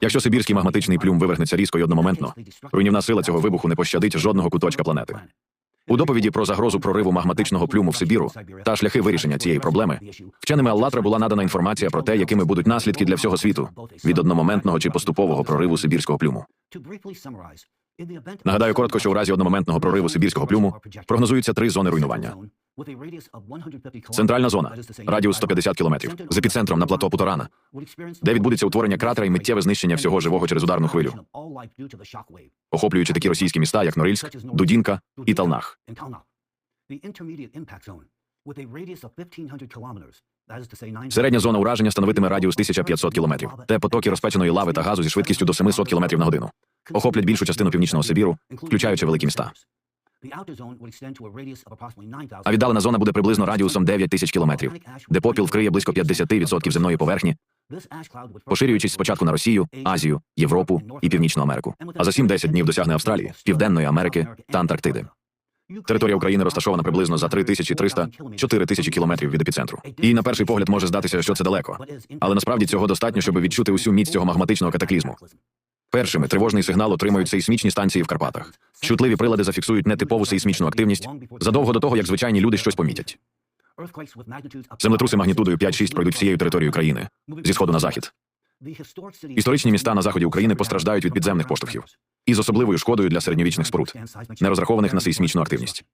Якщо сибірський магматичний плюм вивернеться різко й одномоментно, руйнівна сила цього вибуху не пощадить жодного куточка планети. У доповіді про загрозу прориву магматичного плюму в Сибіру та шляхи вирішення цієї проблеми вченими Аллатра була надана інформація про те, якими будуть наслідки для всього світу від одномоментного чи поступового прориву сибірського плюму. Нагадаю коротко, що у разі одномоментного прориву сибірського плюму прогнозуються три зони руйнування. Центральна зона. Радіус 150 кілометрів. з епіцентром на плато Путорана, де відбудеться утворення кратера і миттєве знищення всього живого через ударну хвилю, охоплюючи такі російські міста, як Норильськ, Дудінка і Талнах. Середня зона ураження становитиме радіус 1500 кілометрів, де потоки розпеченої лави та газу зі швидкістю до 700 кілометрів на годину. Охоплять більшу частину північного Сибіру, включаючи великі міста. А віддалена зона буде приблизно радіусом 9 тисяч кілометрів, де попіл вкриє близько 50% земної поверхні, поширюючись спочатку на Росію, Азію, Європу і Північну Америку. А за 7-10 днів досягне Австралії, Південної Америки та Антарктиди. Територія України розташована приблизно за 3300-4 тисячі кілометрів від епіцентру. І на перший погляд може здатися, що це далеко. Але насправді цього достатньо, щоб відчути усю міць цього магматичного катаклізму. Першими тривожний сигнал отримують сейсмічні станції в Карпатах. Чутливі прилади зафіксують нетипову сейсмічну активність задовго до того, як звичайні люди щось помітять. Землетруси магнітудою 5-6 пройдуть всією територією країни зі сходу на захід. Історичні міста на заході України постраждають від підземних поштовхів із особливою шкодою для середньовічних споруд, не розрахованих на сейсмічну активність.